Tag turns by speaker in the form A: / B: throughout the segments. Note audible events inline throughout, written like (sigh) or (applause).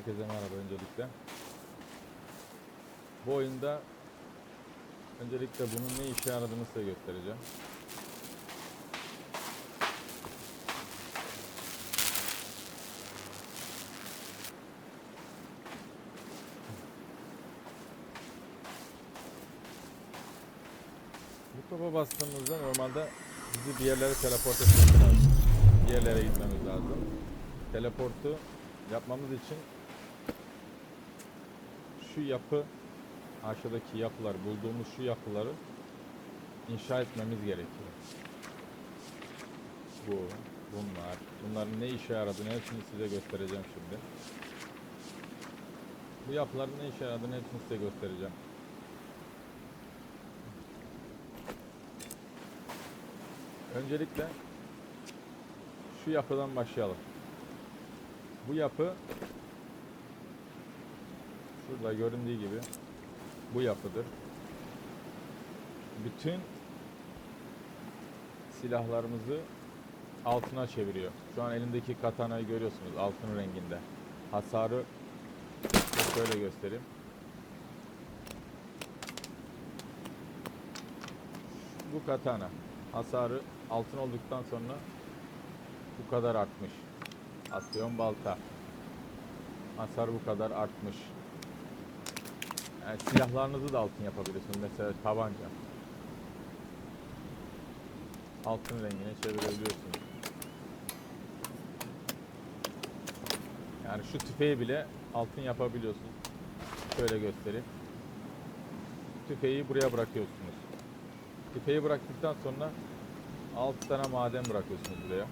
A: Herkese merhaba öncelikle. Bu oyunda öncelikle bunun ne işe yaradığını size göstereceğim. Bu topa bastığımızda normalde bizi bir yerlere teleport etmemiz lazım. Bir yerlere gitmemiz lazım. Teleportu yapmamız için şu yapı aşağıdaki yapılar bulduğumuz şu yapıları inşa etmemiz gerekiyor. Bu, bunlar, bunların ne işe yaradığını hepsini size göstereceğim şimdi. Bu yapıların ne işe yaradığını hepsini size göstereceğim. Öncelikle şu yapıdan başlayalım. Bu yapı şurada göründüğü gibi bu yapıdır. Bütün silahlarımızı altına çeviriyor. Şu an elimdeki katanayı görüyorsunuz altın renginde. Hasarı şöyle göstereyim. Bu katana hasarı altın olduktan sonra bu kadar artmış. Asyon balta. Hasar bu kadar artmış. Yani silahlarınızı da altın yapabiliyorsunuz. Mesela tabanca. Altın rengine çevirebiliyorsunuz. Yani şu tüfeği bile altın yapabiliyorsunuz. Şöyle göstereyim. Tüfeği buraya bırakıyorsunuz. Tüfeği bıraktıktan sonra 6 tane maden bırakıyorsunuz buraya.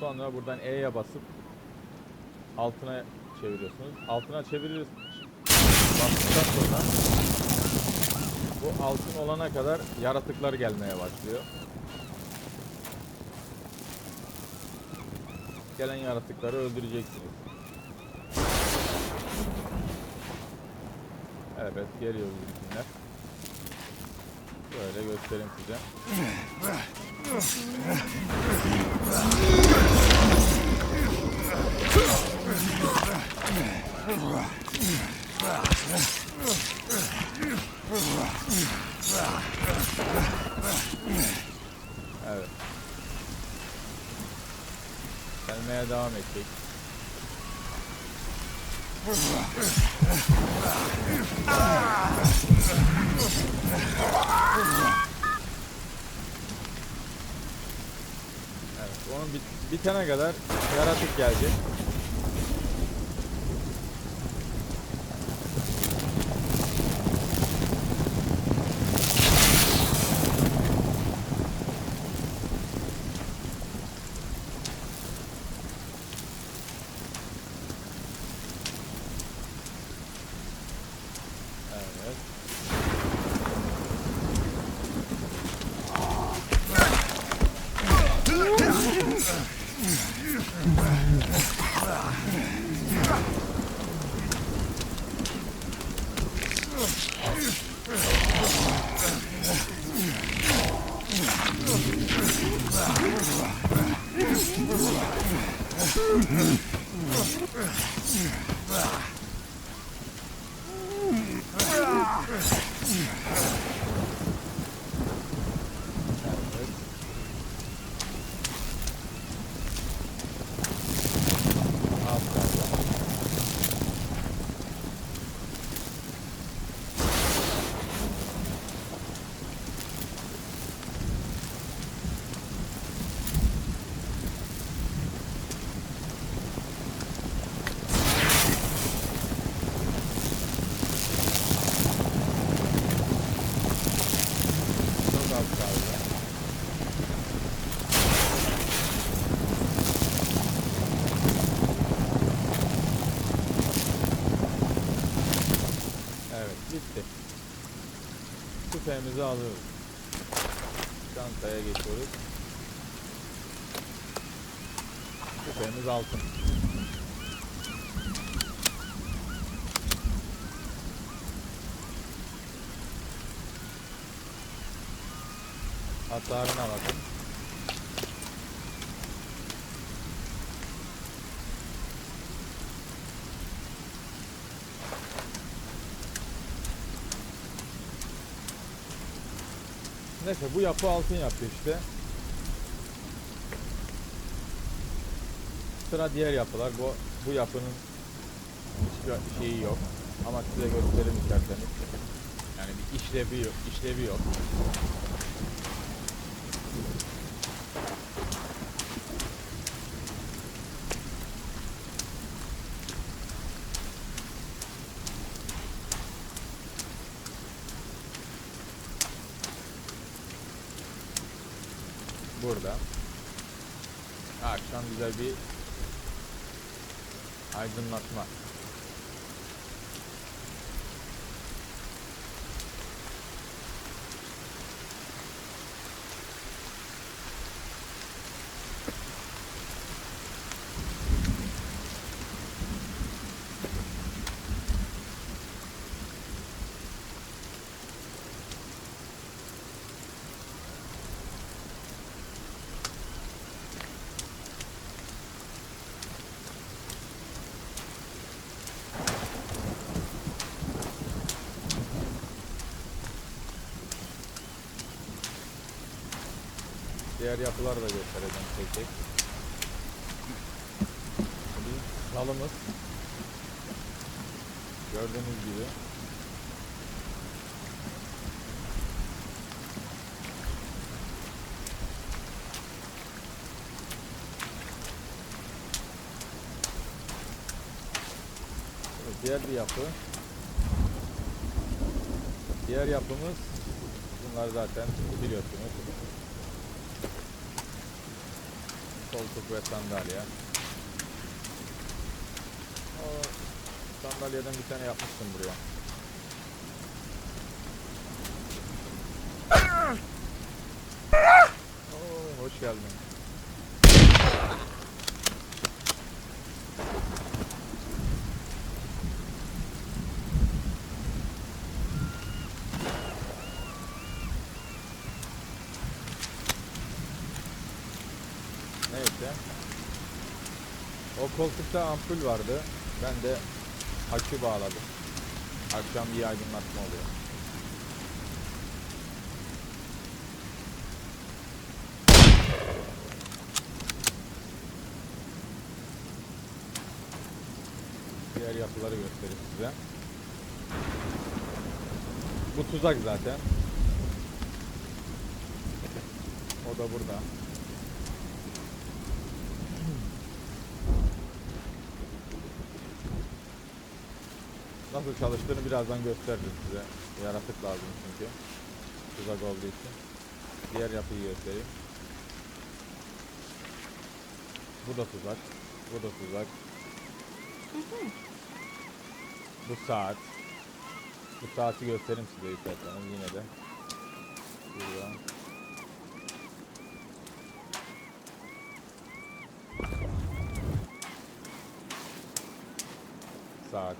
A: Sonra buradan E'ye basıp altına çeviriyorsunuz. Altına çeviriyorsunuz. Bastıktan sonra bu altın olana kadar yaratıklar gelmeye başlıyor. Gelen yaratıkları öldüreceksiniz. Evet geliyor bizimkiler. Böyle göstereyim size. Evet. Gelmeye devam edecek. Evet, onun bit- bitene kadar yaratık gelecek. Tüfeğimizi alıyoruz. Çantaya geçiyoruz. Tüfeğimiz altın. Hasarına bakın. Neyse bu yapı altın yapı işte. Sıra diğer yapılar. Bu bu yapının hiçbir şeyi yok. Ama size göstereyim isterseniz. Yani bir işlevi yok. işlevi yok. Burada. Akşam güzel bir aydınlatma. Diğer yapıları da göstereceğim tek tek. Bir salımız. Gördüğünüz gibi. Diğer bir yapı. Diğer yapımız bunlar zaten biliyorsunuz. Koltuk ve sandalye. O sandalyeden bir tane yapmıştım buraya. Oo, hoş geldin. Koltukta ampul vardı. Ben de akü bağladım. Akşam iyi aydınlatma oluyor. Diğer yapıları göstereyim size. Bu tuzak zaten. O da burada. Nasıl çalıştığını birazdan gösteririm size. Yaratık lazım çünkü. Tuzak olduğu için. Diğer yapıyı göstereyim. Bu da tuzak. Bu da tuzak. Bu saat. Bu saati göstereyim size isterseniz yine de. Burada. Saat.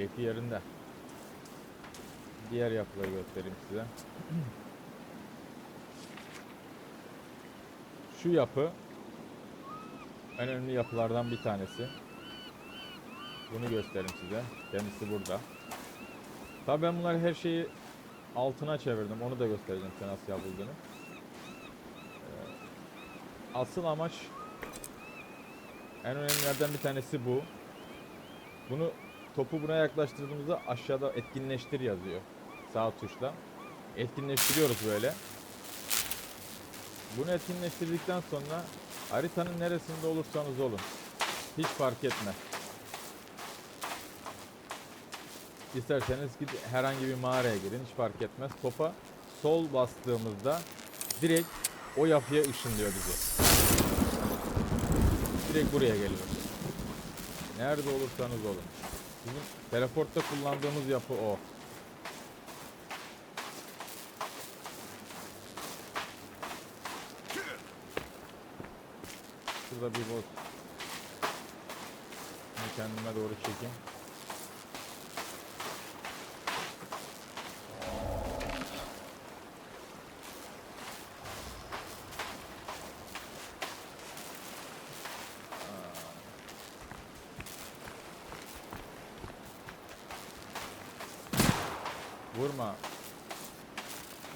A: Keyfi yerinde. Diğer yapıları göstereyim size. (clears throat) Şu yapı en önemli yapılardan bir tanesi. Bunu göstereyim size. Kendisi burada. Tabii ben bunları her şeyi altına çevirdim. Onu da göstereceğim size nasıl yapıldığını. Ee, Asıl amaç en önemlilerden bir tanesi bu. Bunu topu buna yaklaştırdığımızda aşağıda etkinleştir yazıyor. Sağ tuşla. Etkinleştiriyoruz böyle. Bunu etkinleştirdikten sonra haritanın neresinde olursanız olun. Hiç fark etmez. İsterseniz gidin herhangi bir mağaraya girin hiç fark etmez. Topa sol bastığımızda direkt o yapıya ışınlıyor bizi. Direkt buraya geliyor. Nerede olursanız olun. Bizim teleportta kullandığımız yapı o. Şurada bir. Bunu kendime doğru çekeyim. Vurma.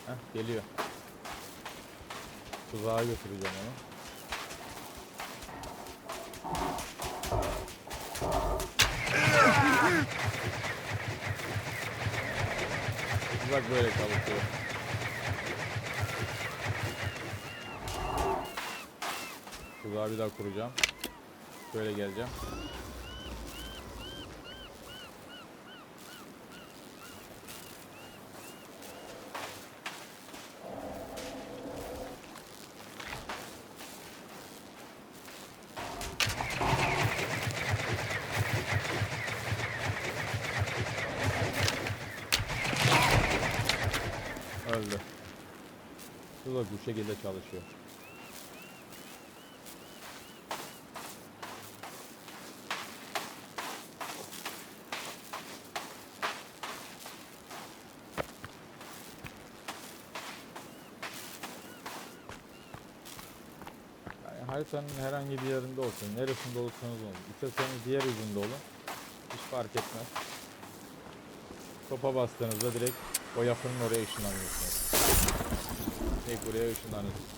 A: Heh geliyor. Tuzağa götüreceğim onu. Tuzak böyle çalışıyor. Tuzağı bir daha kuracağım. Böyle geleceğim. Öldü. Tuzak şekilde çalışıyor. Yani haritanın herhangi bir yerinde olsun, neresinde olursanız olun. İsterseniz diğer yüzünde olun. Hiç fark etmez. Topa bastığınızda direkt o yapının oraya ışınlanıyorsunuz. Direkt buraya ışınlanıyorsunuz.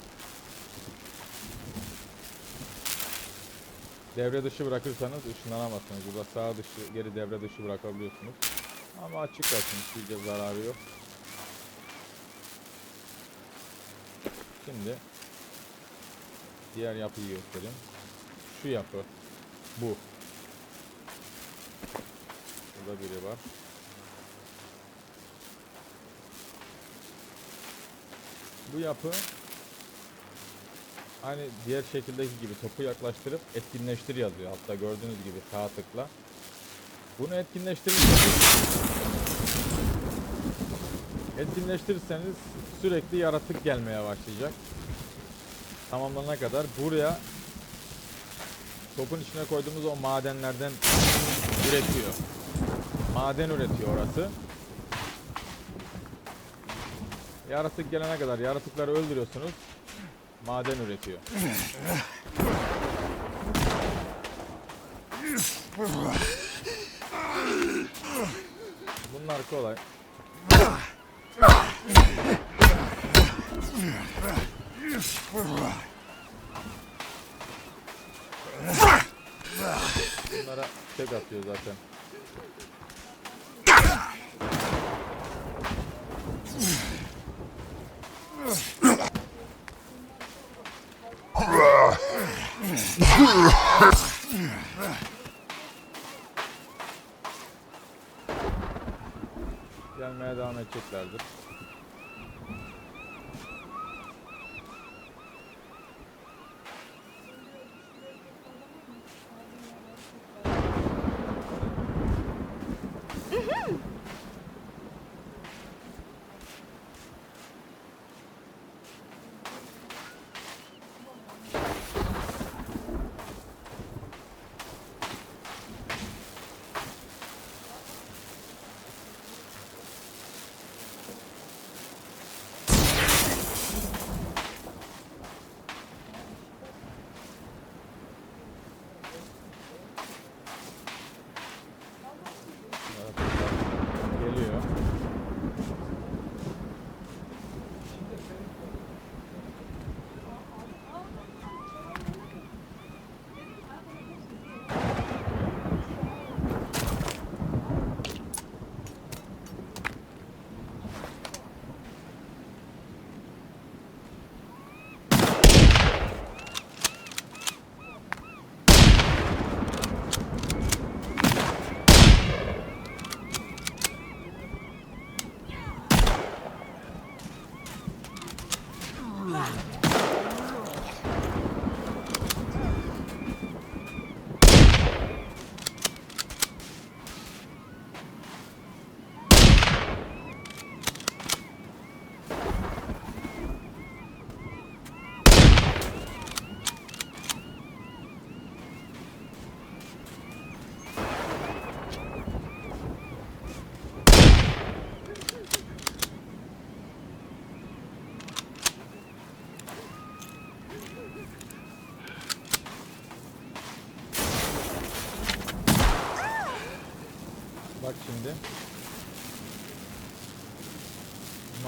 A: Devre dışı bırakırsanız ışınlanamazsınız. Burada sağ dışı, geri devre dışı bırakabiliyorsunuz. Ama açık kalsın, sizce zararı yok. Şimdi diğer yapıyı göstereyim. Şu yapı. Bu. Burada biri var. Bu yapı hani diğer şekildeki gibi topu yaklaştırıp etkinleştir yazıyor. Hatta gördüğünüz gibi sağ tıkla. Bunu etkinleştirirseniz etkinleştirirseniz sürekli yaratık gelmeye başlayacak. Tamamlanana kadar buraya topun içine koyduğumuz o madenlerden üretiyor. Maden üretiyor orası. Yaratık gelene kadar yaratıkları öldürüyorsunuz. Maden üretiyor. Bunlar kolay. Bunlara tek atıyor zaten. Gelmeye devam edeceklerdir.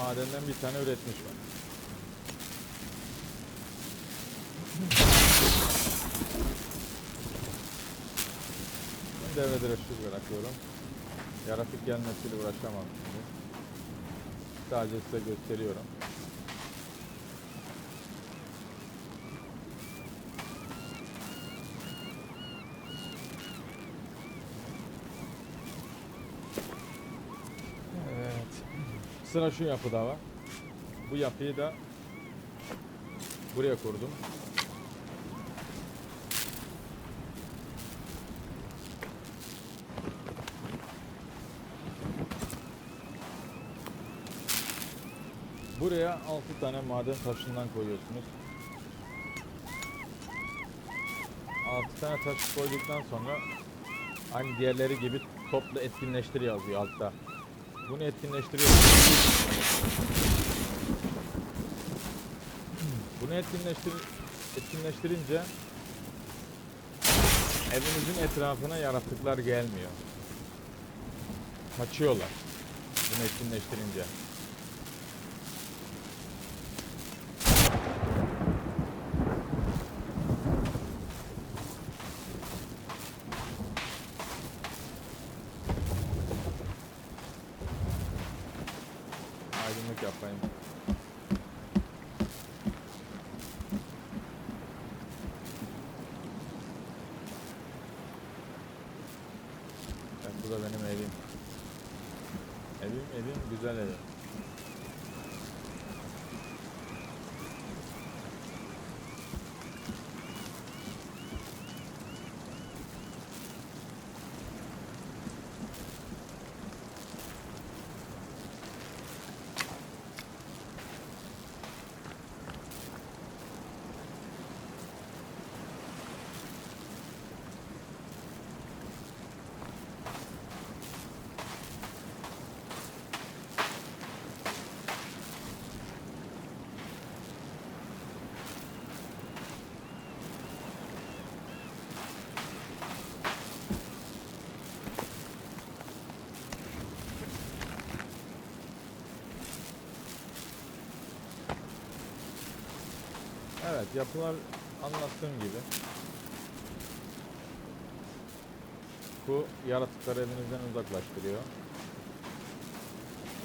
A: Madenden bir tane üretmiş var. Ben devre direşsiz bırakıyorum. Yaratık gelmesiyle uğraşamam şimdi. Sadece size gösteriyorum. Sıra şu yapıda var. Bu yapıyı da buraya kurdum. Buraya 6 tane maden taşından koyuyorsunuz. 6 tane taş koyduktan sonra aynı diğerleri gibi topla etkinleştir yazıyor altta. Bunu etkinleştiriyorsunuz. Bunu etkinleştir etkinleştirince evinizin etrafına yaratıklar gelmiyor. Kaçıyorlar. Bunu etkinleştirince. Da benim evim. Evim, evim, güzel evim. Evet, yapılar anlattığım gibi. Bu yaratıkları evinizden uzaklaştırıyor.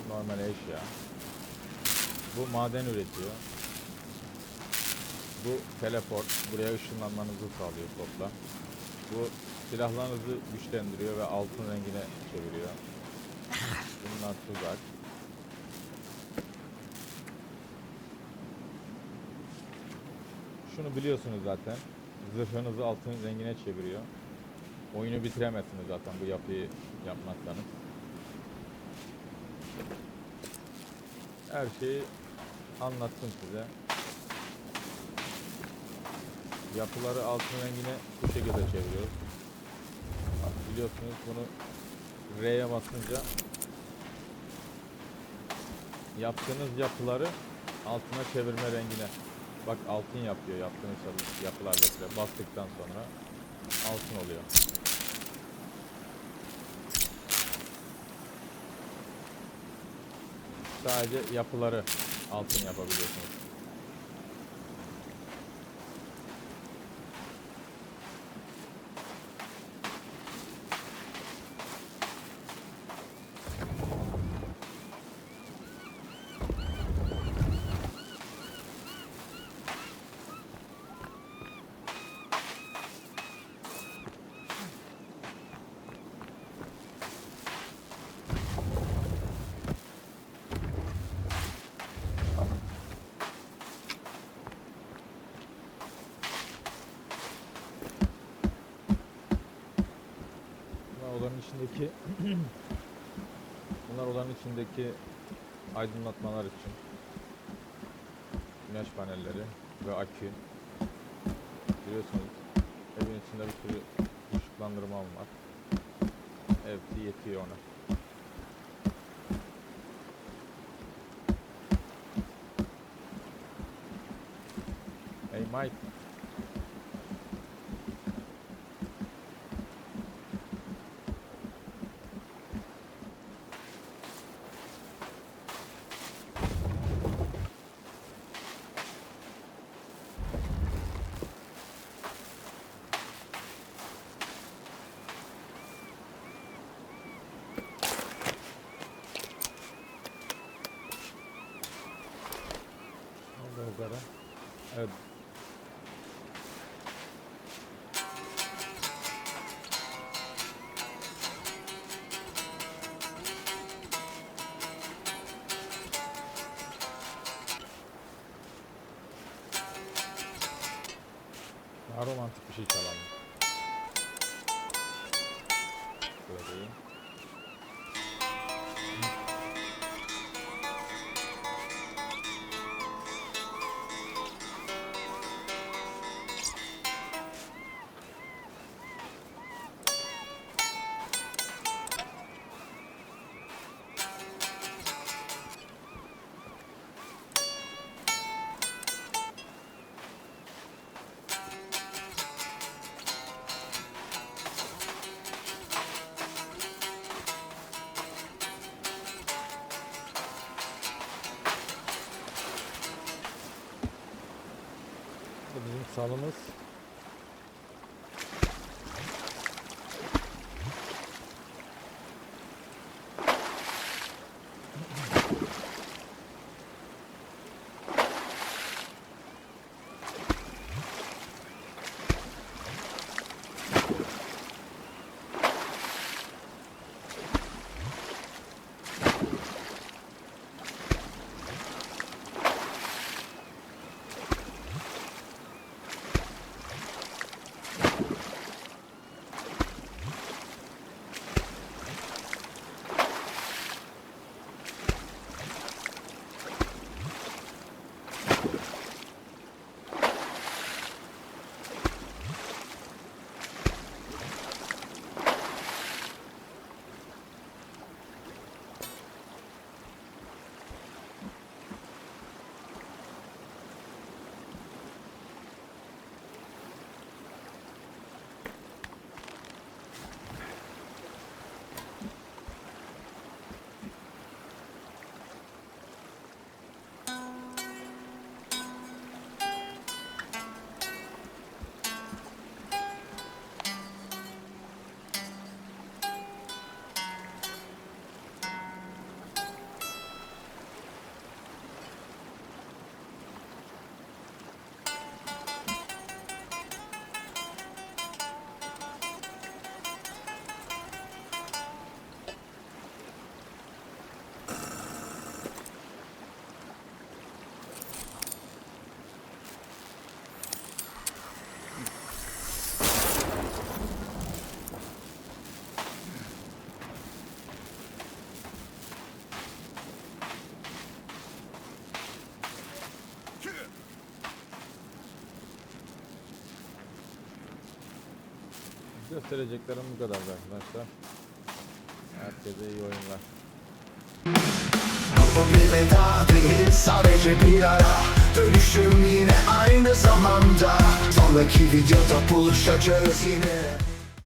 A: Normal eşya. Bu maden üretiyor. Bu teleport. Buraya ışınlanmanızı sağlıyor topla. Bu silahlarınızı güçlendiriyor ve altın rengine çeviriyor. Bunlar tuzak. Şunu biliyorsunuz zaten. Zırhınızı altın rengine çeviriyor. Oyunu bitiremezsiniz zaten bu yapıyı yapmazsanız. Her şeyi anlattım size. Yapıları altın rengine bu şekilde çeviriyoruz. Biliyorsunuz bunu R'ye basınca yaptığınız yapıları altına çevirme rengine. Bak altın yapıyor yaptığınız yapı- yapılarda size bastıktan sonra altın oluyor. Sadece yapıları altın yapabiliyorsunuz. Bunlar odanın içindeki (clears throat) Bunlar odanın içindeki aydınlatmalar için. Güneş panelleri ve akü. Biliyorsunuz evin içinde bir sürü ışıklandırmam var. Hepsi yetiyor ona. Hey Mike. Daha romantik bir şey çalalım. Böyle. Bizim salımız. Göstereceklerim bu kadar arkadaşlar. Herkese iyi oyunlar.
B: Dönüşüm yine aynı zamanda Sonraki videoda buluşacağız yine